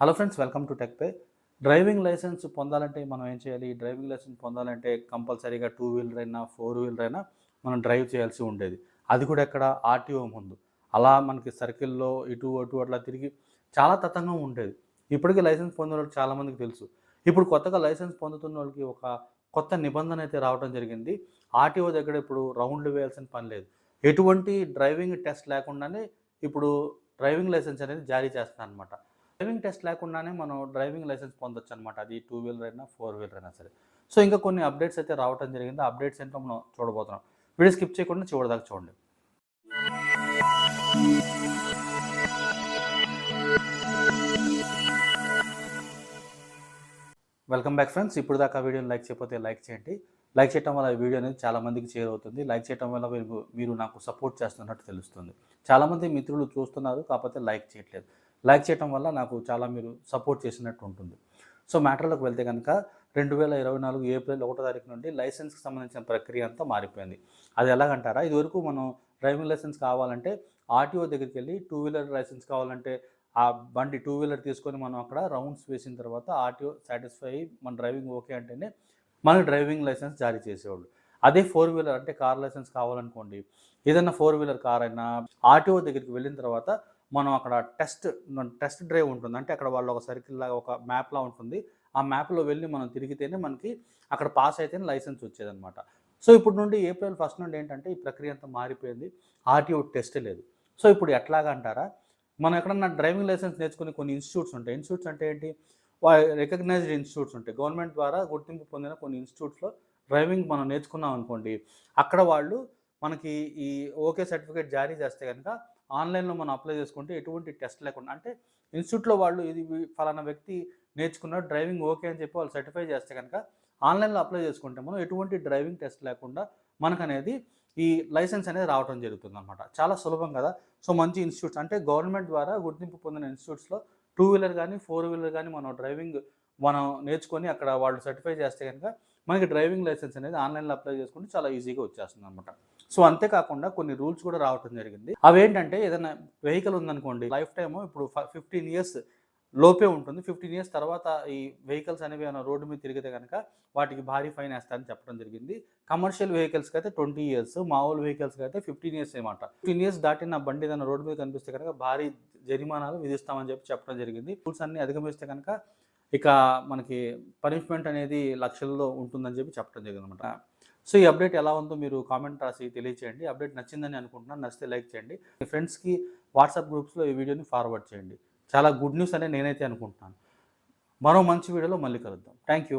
Hello friends welcome to tech pay. Driving licence పొందాలంటే మనం ఏం చేయాలి? డ్రైవింగ్ లైసెన్స్ పొందాలంటే కంపల్సరీగా టూ వీలర్ అయినా ఫోర్ వీలర్ అయినా మనం డ్రైవ్ చేయాల్సి ఉండేది. అది కూడా ఎక్కడ? ఆర్టీఓ ముందు. అలా మనకి సర్కిల్లో ఇటు అటు అట్లా తిరిగి చాలా తతంగం ఉండేది. ఇప్పటికీ లైసెన్స్ పొందిన వాళ్ళు చాలామందికి తెలుసు. ఇప్పుడు కొత్తగా లైసెన్స్ పొందుతున్న వాళ్ళకి ఒక కొత్త నిబంధన అయితే రావడం జరిగింది. ఆర్టీఓ దగ్గర ఇప్పుడు రౌండ్లు వేయాల్సిన పని లేదు. ఎటువంటి డ్రైవింగ్ టెస్ట్ లేకుండానే ఇప్పుడు డ్రైవింగ్ లైసెన్స్ అనేది జారీ చేస్తున్నారు అనమాట డ్రైవింగ్ టెస్ట్ లేకుండానే మనం డ్రైవింగ్ లైసెన్స్ పొందొచ్చు అనమాట అది టూ వీలర్ అయినా ఫోర్ వీలర్ అయినా సరే. సో ఇంకా కొన్ని అప్డేట్స్ అయితే రావడం జరిగింది. అప్డేట్స్ ఏంటో మనం చూడబోతున్నాం. వీడియో స్కిప్ చేయకుండా చివరిదాకా చూడండి. Welcome back friends. ఇప్పుడు దాకా వీడియోని లైక్ చేయకపోతే లైక్ చేయండి. లైక్ చేయడం వల్ల వీడియో అనేది చాలామందికి మందికి అవుతుంది లైక్ చేయడం వల్ల మీరు మీరు నాకు సపోర్ట్ చేస్తున్నట్టు తెలుస్తుంది. చాలామంది మిత్రులు చూస్తున్నారు కాకపోతే లైక్ చేయట్లేదు. లైక్ చేయటం వల్ల నాకు చాలా మీరు సపోర్ట్ చేసినట్టు ఉంటుంది. సో మ్యాటర్లకు వెళ్తే కనుక రెండు వేల ఇరవై నాలుగు ఏప్రిల్ ఒకటో తారీఖు నుండి లైసెన్స్కి సంబంధించిన ప్రక్రియ అంతా మారిపోయింది. అది ఎలాగంటారా? ఇదివరకు మనం డ్రైవింగ్ లైసెన్స్ కావాలంటే ఆర్టీఓ దగ్గరికి వెళ్ళి టూ వీలర్ లైసెన్స్ కావాలంటే ఆ బండి టూ వీలర్ తీసుకొని మనం అక్కడ రౌండ్స్ వేసిన తర్వాత ఆర్టీఓ సాటిస్ఫై అయ్యి మన డ్రైవింగ్ ఓకే అంటేనే మనకి డ్రైవింగ్ లైసెన్స్ జారీ చేసేవాళ్ళు. అదే ఫోర్ వీలర్ అంటే కార్ లైసెన్స్ కావాలనుకోండి ఏదైనా ఫోర్ వీలర్ కార్ అయినా ఆర్టీఓ దగ్గరికి వెళ్ళిన తర్వాత మనం అక్కడ టెస్ట్ టెస్ట్ డ్రైవ్ ఉంటుంది. అంటే అక్కడ వాళ్ళు ఒక సర్కిల్ లాగా ఒక మ్యాప్లా ఉంటుంది. ఆ మ్యాప్లో వెళ్ళి మనం తిరిగితేనే మనకి అక్కడ పాస్ అయితేనే లైసెన్స్ వచ్చేదన్నమాట. సో ఇప్పుడు నుండి ఏప్రిల్ ఫస్ట్ నుండి ఏంటంటే ఈ ప్రక్రియ అంతా మారిపోయింది. ఆర్టీఓ టెస్ట్ లేదు. సో ఇప్పుడు ఎట్లాగా అంటారా? మనం ఎక్కడన్నా డ్రైవింగ్ లైసెన్స్ నేర్చుకునే కొన్ని ఇన్స్టిట్యూట్స్ ఉంటాయి. ఇన్స్టిట్యూట్స్ అంటే ఏంటి? రికగ్నైజ్డ్ ఇన్స్టిట్యూట్స్ ఉంటాయి. గవర్నమెంట్ ద్వారా గుర్తింపు పొందిన కొన్ని ఇన్స్టిట్యూట్స్లో డ్రైవింగ్ మనం నేర్చుకున్నాం అనుకోండి అక్కడ వాళ్ళు మనకి ఈ ఓకే సర్టిఫికేట్ జారీ చేస్తే కనుక ఆన్లైన్లో మనం అప్లై చేసుకుంటే ఎటువంటి టెస్ట్ లేకుండా అంటే ఇన్స్టిట్యూట్లో వాళ్ళు ఇది ఫలానా వ్యక్తి నేర్చుకున్న డ్రైవింగ్ ఓకే అని చెప్పి వాళ్ళు సర్టిఫై చేస్తే కనుక ఆన్లైన్లో అప్లై చేసుకుంటే మనం ఎటువంటి డ్రైవింగ్ టెస్ట్ లేకుండా మనకనేది ఈ లైసెన్స్ అనేది రావడం జరుగుతుంది అనమాట చాలా సులభం కదా. సో మంచి ఇన్స్టిట్యూట్స్ అంటే గవర్నమెంట్ ద్వారా గుర్తింపు పొందిన ఇన్స్టిట్యూట్స్లో టూ వీలర్ కానీ ఫోర్ వీలర్ కానీ మనం డ్రైవింగ్ మనం నేర్చుకొని అక్కడ వాళ్ళు సర్టిఫై చేస్తే కనుక మనకి డ్రైవింగ్ లైసెన్స్ అనేది ఆన్లైన్లో అప్లై చేసుకుంటే చాలా ఈజీగా వచ్చేస్తుంది అనమాట సో అంతేకాకుండా కొన్ని రూల్స్ కూడా రావటం జరిగింది. అవేంటంటే ఏదైనా వెహికల్ ఉందనుకోండి లైఫ్ టైమ్ ఇప్పుడు ఫిఫ్టీన్ ఇయర్స్ లోపే ఉంటుంది. ఫిఫ్టీన్ ఇయర్స్ తర్వాత ఈ వెహికల్స్ అనేవి ఏమైనా రోడ్డు మీద తిరిగితే కనుక వాటికి భారీ ఫైన్ వేస్తారని చెప్పడం జరిగింది. కమర్షియల్ వెహికల్స్కి అయితే ట్వంటీ ఇయర్స్ మామూలు వెహికల్స్కి అయితే ఫిఫ్టీన్ ఇయర్స్ ఏమాట. ఫిఫ్టీన్ ఇయర్స్ దాటిన బండి ఏదైనా రోడ్డు మీద కనిపిస్తే కనుక భారీ జరిమానాలు విధిస్తామని చెప్పి చెప్పడం జరిగింది. రూల్స్ అన్ని అధిగమిస్తే కనుక ఇక మనకి పనిష్మెంట్ అనేది లక్షల్లో ఉంటుందని చెప్పి చెప్పడం జరిగింది అనమాట సో ఈ అప్డేట్ ఎలా ఉందో మీరు కామెంట్ రాసి తెలియచేయండి. అప్డేట్ నచ్చిందని అనుకుంటున్నాను నచ్చితే లైక్ చేయండి. మీ ఫ్రెండ్స్కి వాట్సాప్ గ్రూప్స్లో ఈ వీడియోని ఫార్వర్డ్ చేయండి. చాలా గుడ్ న్యూస్ అనే నేనైతే అనుకుంటున్నాను. మరో మంచి వీడియోలో మళ్ళీ కలుద్దాం. Thank you